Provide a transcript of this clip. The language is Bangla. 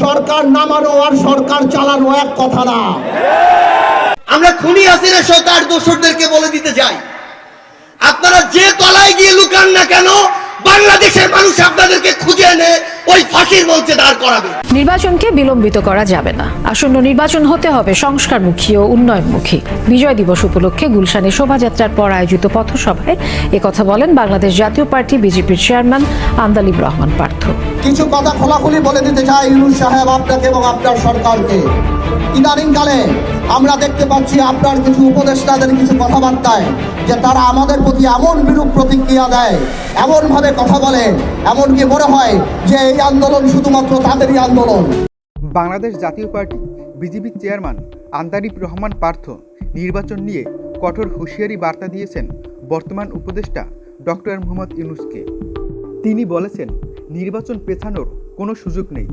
সরকার নামানো আর সরকার চালানো এক কথা না। আমরা খুনি হাসিনা সহ তার দোসরদেরকে বলে দিতে যাই। আপনারা যে তলায় গিয়ে লুকান না কেন বাংলাদেশের মানুষ আপনাদেরকে খুঁজে এনে ওই ফাঁসির মঞ্চে দাঁড় করাবে। নির্বাচনকে বিলম্বিত করা যাবে না। আসন্ন নির্বাচন হতে হবে সংস্কারমুখী ও উন্নয়নমুখী। বিজয় দিবস উপলক্ষে গুলশানে শোভাযাত্রার পর আয়োজিত পথসভায় একথা বলেন বাংলাদেশ জাতীয় পার্টি বিজেপির চেয়ারম্যান আন্দালিব রহমান পার্থ। কিছু কথা খোলাখুলি বলে দিতে চাই ইউনুস সাহেব আপনাকে এবং আপনার সরকারকে। ইদানিংকালে আমরা দেখতে পাচ্ছি আপনার কিছু উপদেষ্টাদের কিছু কথাবার্তায় যে তারা আমাদের প্রতি এমন বিরূপ প্রতিক্রিয়া দেয়, এমনভাবে কথা বলে, এমনকি মনে হয় যে এই আন্দোলন শুধুমাত্র তাদেরই আন্দোলন। বাংলাদেশ জাতীয় পার্টি বিজেপির চেয়ারম্যান আন্দারিফ রহমান পার্থ নির্বাচন নিয়ে কঠোর হুঁশিয়ারি বার্তা দিয়েছেন বর্তমান উপদেষ্টা ডক্টর মোহাম্মদ ইউনুসকে। তিনি বলেছেন নির্বাচন পেছানোর কোনো সুযোগ নেই।